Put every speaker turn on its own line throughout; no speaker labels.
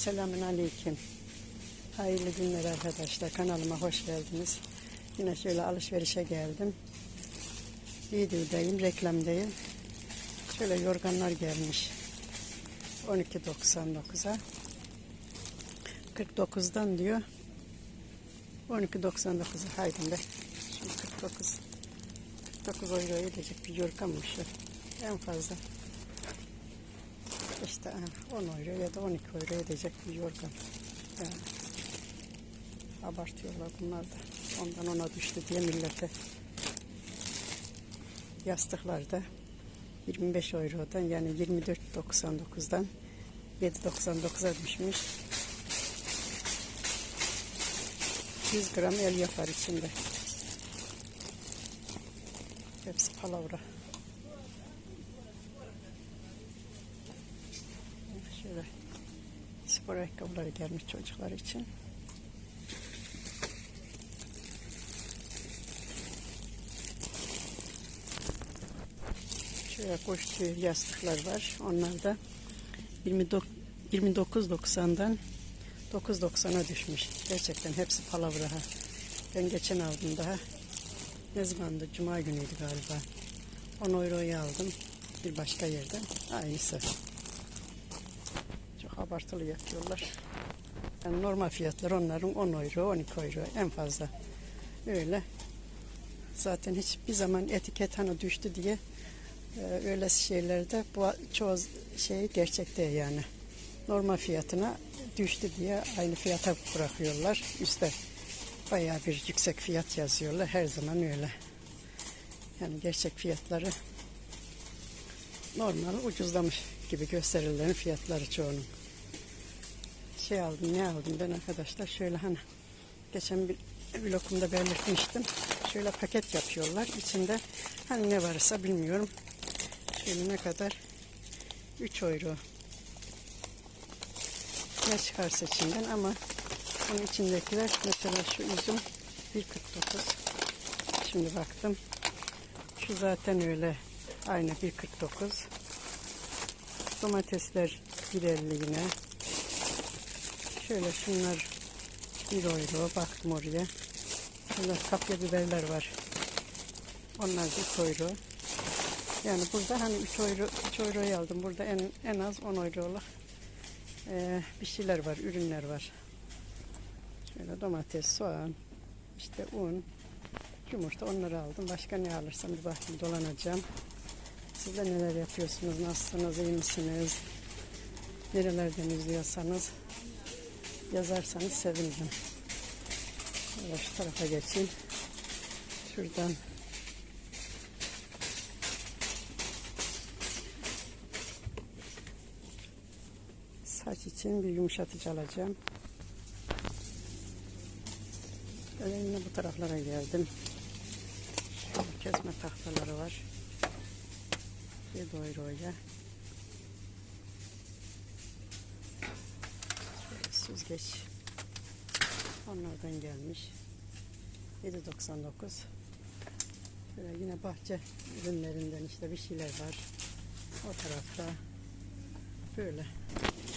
Selamun Aleyküm. Hayırlı günler arkadaşlar. Kanalıma hoş geldiniz. Yine şöyle alışverişe geldim. Videodayım, reklamdayım. Şöyle yorganlar gelmiş. 12.99'a. 49'dan diyor. 12.99'a haydi be. Şimdi 49. 49 euro edecek bir yorganmış. En fazla. İşte ha, 10 euro ya da 12 euro edecek bir yorgan. Yani abartıyorlar bunlar da. Ondan ona düştü diye millete. Yastıklar da 25 eurodan yani 24.99'dan 7.99'a düşmüş. 100 gram el yapar içinde. Hepsi palavra. Şöyle spor ayakkabıları gelmiş çocuklar için. Şöyle tüyü yastıklar var. Onlar da 29 29.90'dan 9.90'a düşmüş. Gerçekten hepsi palavra. Ben geçen aldım daha. Ne zamandı? Cuma günüydü galiba. 10 euroyu aldım. Bir başka yerden. Aynısı. Abartılı yapıyorlar. Yani normal fiyatlar onların 10 euro, 12 euro en fazla. Öyle. Zaten hiçbir zaman etiket hani düştü diye e, öyle şeylerde bu çoğu şey gerçek değil yani. Normal fiyatına düştü diye aynı fiyata bırakıyorlar. Üste bayağı bir yüksek fiyat yazıyorlar. Her zaman öyle. Yani gerçek fiyatları normal ucuzlamış gibi gösterirlerin fiyatları çoğunun. Şey aldım ne aldım ben arkadaşlar şöyle hani geçen bir vlogumda belirtmiştim. Şöyle paket yapıyorlar. İçinde hani ne varsa bilmiyorum. Şöyle ne kadar? 3 euro. Ne çıkarsa içinden ama bunun içindekiler mesela şu üzüm 1.49. Şimdi baktım. Şu zaten öyle aynı 1.49. Domatesler 1.50 yine. Şöyle şunlar 1 euro. Baktım oraya. Şöyle kapya biberler var. Onlar 1 euro. Yani burada hani 3 euro 3 euroyu aldım. Burada en en az 10 euroluk e, bir şeyler var, ürünler var. Şöyle domates, soğan, işte un, yumurta onları aldım. Başka ne alırsam bir bakayım dolanacağım. Siz de neler yapıyorsunuz, nasılsınız, iyi misiniz? Nerelerden izliyorsanız yazarsanız sevinirim. Şöyle şu tarafa geçeyim. Şuradan saç için bir yumuşatıcı alacağım. Böyle bu taraflara geldim. Şöyle kesme tahtaları var. Bir doyroyla. Şöyle süzgeç. Onlardan gelmiş. 7.99. Böyle yine bahçe ürünlerinden işte bir şeyler var. O tarafta böyle.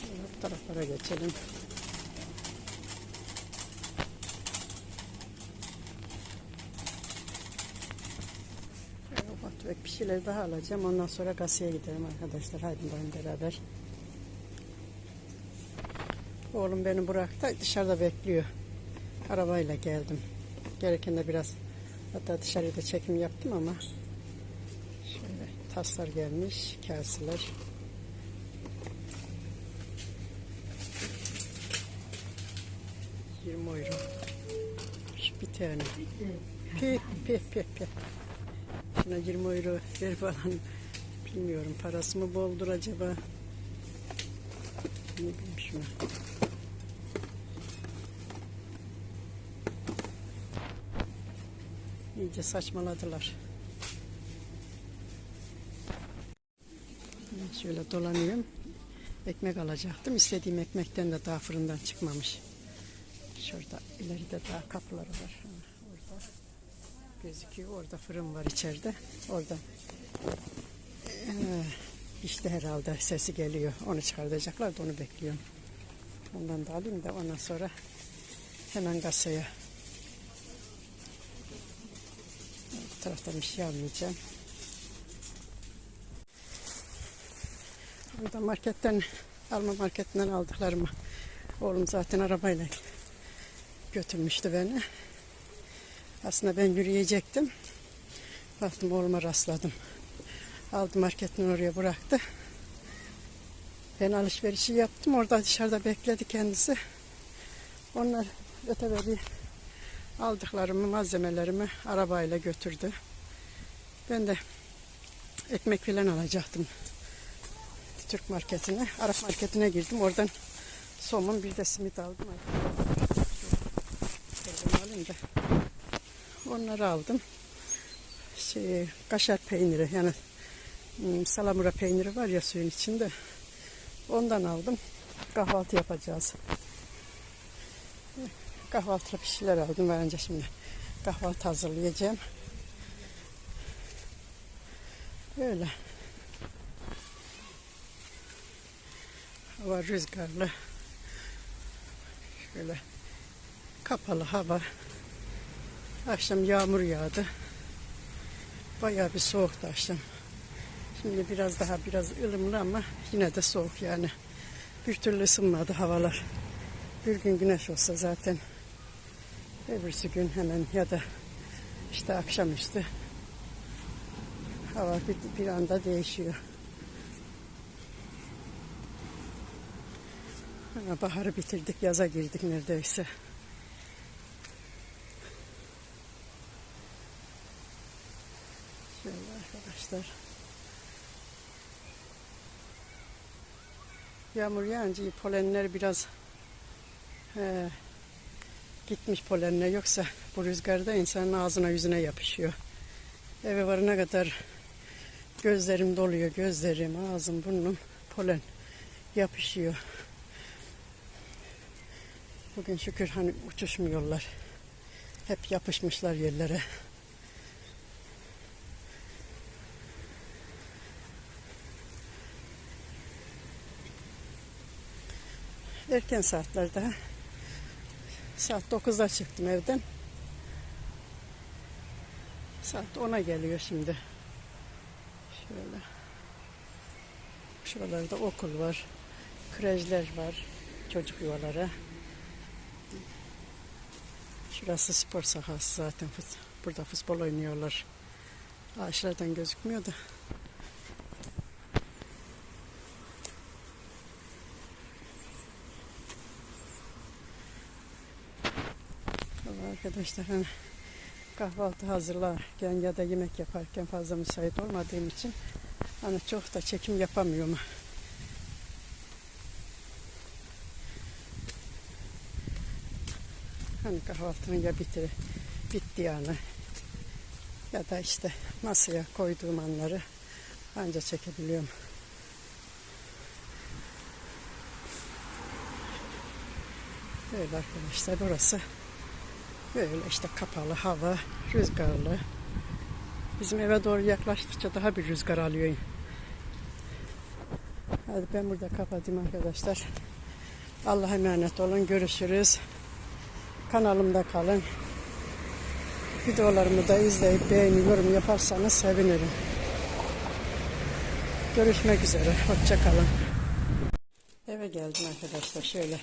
Şöyle bu taraflara geçelim. Şöyle ufak bir şeyler daha alacağım. Ondan sonra gaseye gidelim arkadaşlar. Haydi beraber. Oğlum beni bıraktı. Dışarıda bekliyor. Arabayla geldim. Gereken de biraz hatta dışarıda çekim yaptım ama şöyle taslar gelmiş. Kaseler. Yirmi euro. Bir tane. Pi pi pi pi. Şuna 20 euro ver falan. Bilmiyorum parası mı boldur acaba? Ne bileyim şuna. İyice saçmaladılar. Şöyle dolanıyorum. Ekmek alacaktım. İstediğim ekmekten de daha fırından çıkmamış. Şurada ileride daha kapıları var. Orada gözüküyor. Orada fırın var içeride. Orada ee, işte herhalde sesi geliyor. Onu çıkartacaklar da onu bekliyorum. Ondan da alayım da ondan sonra hemen kasaya. Bu taraftan bir şey almayacağım. Burada marketten, alma marketinden aldıklarımı oğlum zaten arabayla götürmüştü beni. Aslında ben yürüyecektim. Baktım oğluma rastladım. Aldı marketten oraya bıraktı. Ben alışverişi yaptım. Orada dışarıda bekledi kendisi. Onlar öteberi aldıklarımı, malzemelerimi arabayla götürdü. Ben de ekmek filan alacaktım. Türk marketine, Arap marketine girdim. Oradan somun bir de simit aldım. Alayım da. Onları aldım. Şey, kaşar peyniri yani hmm, salamura peyniri var ya suyun içinde. Ondan aldım. Kahvaltı yapacağız. Kahvaltıda bir şeyler aldım. Ben önce şimdi kahvaltı hazırlayacağım. Böyle. Hava rüzgarlı. Şöyle kapalı hava. Akşam yağmur yağdı. Bayağı bir soğuktu akşam. Şimdi biraz daha biraz ılımlı ama yine de soğuk yani. Bir türlü ısınmadı havalar. Bir gün güneş olsa zaten öbürsü gün hemen ya da işte akşamüstü hava bir, bir anda değişiyor. Ha, baharı bitirdik, yaza girdik neredeyse. Şöyle arkadaşlar. Yağmur yağınca polenler biraz he, gitmiş polenler yoksa bu rüzgarda insanın ağzına yüzüne yapışıyor. Eve varana kadar gözlerim doluyor, gözlerim, ağzım, burnum polen yapışıyor. Bugün şükür hani uçuşmuyorlar. Hep yapışmışlar yerlere. Erken saatlerde saat 9'da çıktım evden. Saat 10'a geliyor şimdi. Şöyle. Şuralarda okul var. Krejler var. Çocuk yuvaları. Şurası spor sahası zaten. Burada futbol oynuyorlar. Ağaçlardan gözükmüyor da. Arkadaşlar hani kahvaltı hazırlarken ya da yemek yaparken fazla müsait olmadığım için hani çok da çekim yapamıyorum. Hani kahvaltının ya bitir, bitti yani. Ya da işte masaya koyduğum anları anca çekebiliyorum. Böyle arkadaşlar orası böyle işte kapalı hava, rüzgarlı. Bizim eve doğru yaklaştıkça daha bir rüzgar alıyor. Hadi ben burada kapatayım arkadaşlar. Allah'a emanet olun. Görüşürüz. Kanalımda kalın. Videolarımı da izleyip beğeni, yorum yaparsanız sevinirim. Görüşmek üzere. Hoşça kalın. Eve geldim arkadaşlar. Şöyle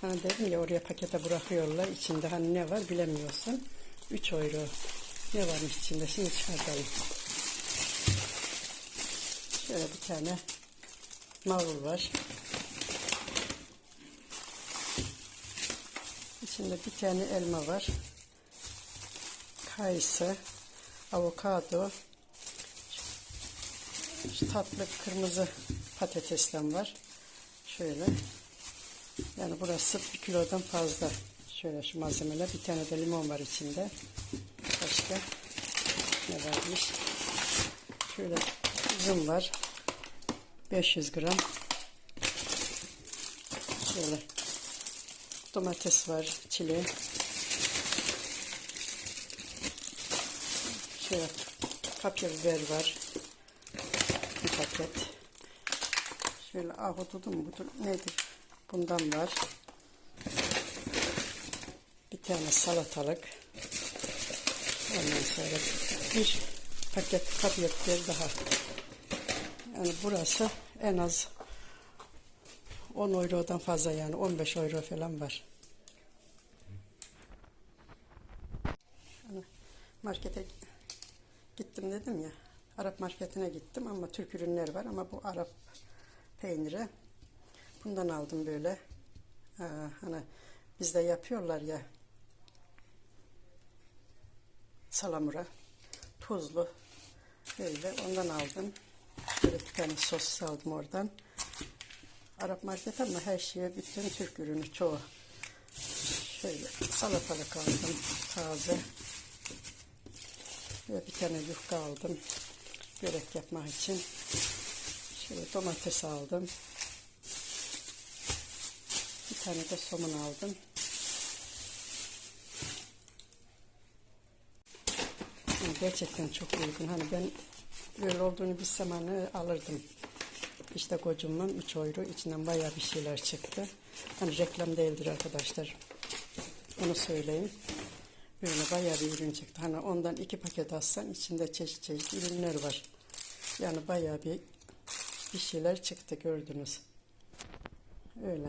hani dedim ya oraya pakete bırakıyorlar. İçinde hani ne var bilemiyorsun. 3 euro. Ne varmış içinde? Şimdi çıkartalım. Şöyle bir tane marul var. İçinde bir tane elma var. Kayısı, avokado, şu tatlı kırmızı patatesden var. Şöyle. Yani burası bir kilodan fazla. Şöyle şu malzemeler. Bir tane de limon var içinde. Başka ne varmış? Şöyle üzüm var. 500 gram. Şöyle domates var, çile. Şöyle kapya biber var. Bir paket. Şöyle ahududum budur nedir? Bundan var. Bir tane salatalık. Ondan sonra bir paket kapya biber daha. Yani burası en az 10 eurodan fazla yani 15 euro falan var. Yani markete gittim dedim ya. Arap marketine gittim ama Türk ürünler var ama bu Arap peyniri. Bundan aldım böyle. Ee, hani bizde yapıyorlar ya salamura tuzlu böyle ondan aldım. Böyle bir tane sos aldım oradan. Arap market ama her şeye bütün Türk ürünü çoğu. Şöyle salatalık aldım taze. Ve bir tane yufka aldım. Börek yapmak için. Şöyle domates aldım. Tane de somun aldım. Yani gerçekten çok uygun. Hani ben böyle olduğunu bilsem hani alırdım. İşte kocamın 3 euro içinden bayağı bir şeyler çıktı. Hani reklam değildir arkadaşlar. Onu söyleyeyim. Böyle bayağı bir ürün çıktı. Hani ondan iki paket alsan içinde çeşit çeşit ürünler var. Yani bayağı bir bir şeyler çıktı gördünüz. Öyle.